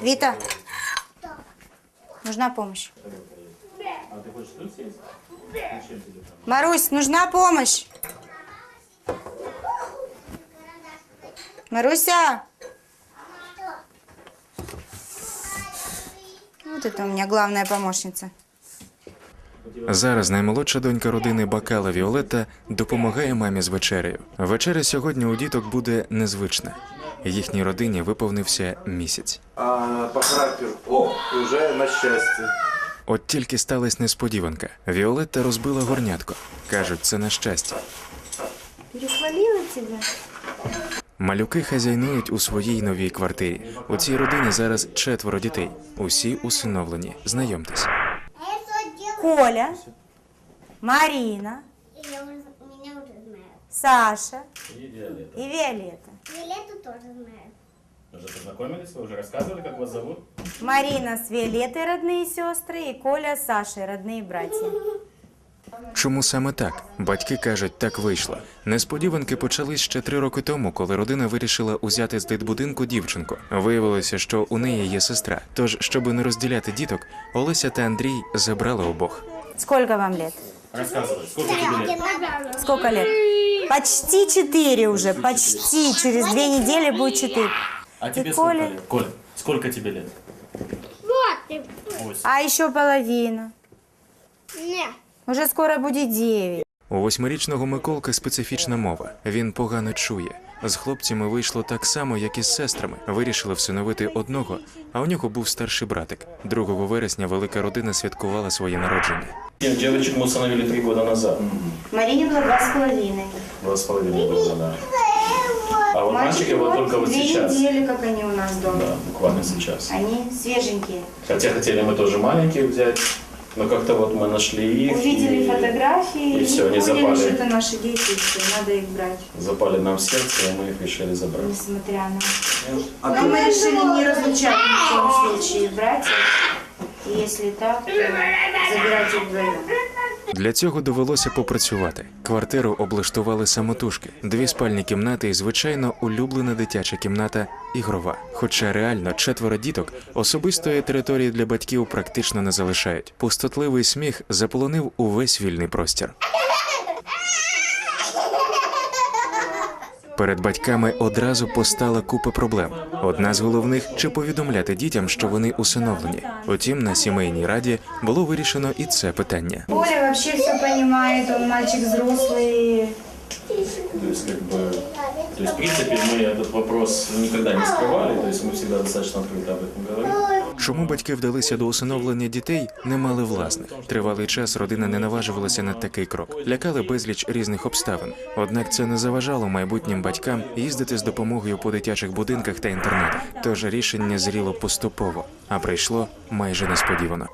Вита, нужна помощь. А ты хочешь тут сесть? Зачем тебе там? Марусь, нужна помощь. Маруся! Вот это у меня главная помощница. Зараз наймолодша донька родини Бакала Віолетта допомагає мамі з вечерею. Вечеря сьогодні у діток буде незвична. Їхній родині виповнився місяць. А по характеру, о, уже на щастя. От тільки сталася несподіванка. Віолетта розбила горнятко. Кажуть, це на щастя. Перехвалила тебя? Малюки хазяйнують у своїй новій квартирі. У цій родині зараз четверо дітей. Усі усиновлені. Знайомтесь. Коля, Марина, Я уже, меня уже знают. Саша И Виолетта. и Виолетта. Виолетту тоже знают. Уже познакомились? Вы уже рассказывали, как вас зовут? Марина с Виолеттой родные сестры и Коля с Сашей родные братья. Чому саме так? Батьки кажуть, так вийшло. Несподіванки почались ще три роки тому, коли родина вирішила узяти з дитбудинку дівчинку. Виявилося, що у неї є сестра. Тож, щоби не розділяти діток, Олеся та Андрій забрали обох. Сколько вам лет? Рассказывай, сколько тебе лет? Сколько лет? Почти четыре уже, почти. Через две недели будет четыре. А тебе И сколько Коля? лет? Коль, сколько тебе лет? Вот ты. Восемь. А еще половина. Не. Уже скоро будет девять. У восьмирічного Миколки специфічна мова. Він погано чує. З хлопцями вийшло так само, як і з сестрами. Вирішили всиновити одного, а у нього був старший братик. 2 вересня велика родина святкувала своє народження. Девочек мы установили три года назад. Марине было два с половиной. Два с половиной года, да. А вот мальчики вот только вот две сейчас. недели, как они у нас дома. Да, буквально сейчас. Они свеженькие. Хотя хотели мы тоже маленьких взять, но как-то вот мы нашли их. Увидели и фотографии и всё, они поняли, запали. что это наши дети, и что надо их брать, Запали нам в сердце, и мы их решили забрать. несмотря на... Но мы решили не разлучать ни в коем случае братьев. И если так, то забирать их вдвоем. Для цього довелося попрацювати. Квартиру облаштували самотужки, дві спальні кімнати і звичайно улюблена дитяча кімната ігрова. Хоча реально четверо діток особистої території для батьків практично не залишають. Пустотливий сміх заполонив увесь вільний простір. Перед батьками одразу постала купа проблем. Одна з головних чи повідомляти дітям, що вони усиновлені. Утім, на сімейній раді було вирішено і це питання. Коля вообще все понимает, он мальчик взрослый. То есть, как бы, то есть, в принципе, мы этот вопрос никогда не скрывали, то есть мы всегда достаточно открыто об этом говорили. Чому батьки вдалися до усиновлення дітей, не мали власних. Тривалий час родина не наважувалася на такий крок. Лякали безліч різних обставин. Однак це не заважало майбутнім батькам їздити з допомогою по дитячих будинках та інтернетах. Тож рішення зріло поступово, а прийшло майже несподівано.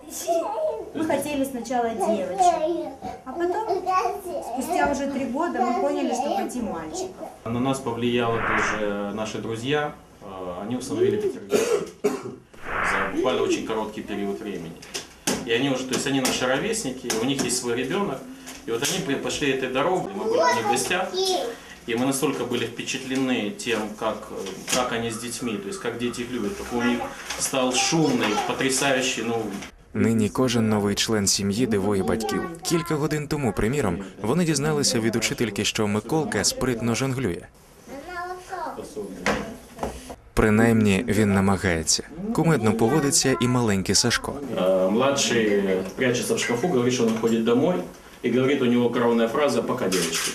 Мы хотели сначала девочек, а потом, спустя уже три года, мы поняли, что хотим мальчика. На нас повлияло тоже наши друзья. Э, Они установили пятерых детей за буквально очень короткий период времени. И они уже, то есть они наши ровесники, у них есть свой ребенок. И вот они при- пошли этой дорогой, мы были у них в гостях. И мы настолько были впечатлены тем, как, э, как они с детьми, то есть как дети их любят, какой у них стал шумный, потрясающий, ну, Нині кожен новий член сім'ї дивує батьків. Кілька годин тому, приміром, вони дізналися від учительки, що Миколка спритно жонглює. Принаймні він намагається. Кумедно поводиться і маленький Сашко. Э, Младший прячется в шкафу, говорит, что он уходит домой. И говорит у него коронная фраза «пока, девочки».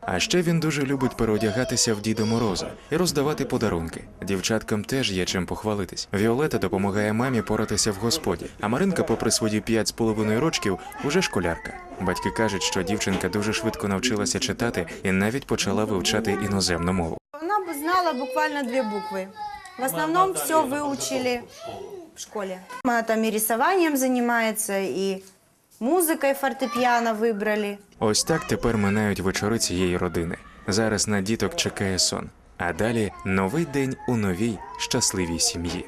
А ще він дуже любить переодягатися в Діда Мороза і роздавати подарунки. Дівчаткам теж є чим похвалитись. Віолета допомагає мамі поратися в господі, а Маринка, попри свої п'ять з половиною рочків, уже школярка. Батьки кажуть, що дівчинка дуже швидко навчилася читати і навіть почала вивчати іноземну мову Она бы знала буквально две буквы. В основном все выучили в школе. Она там и рисованием занимается, и музыкой фортепиано выбрали. Ось так тепер минають вечори цієї родини. Зараз на діток чекає сон. А далі новий день у новій щасливій сім'ї.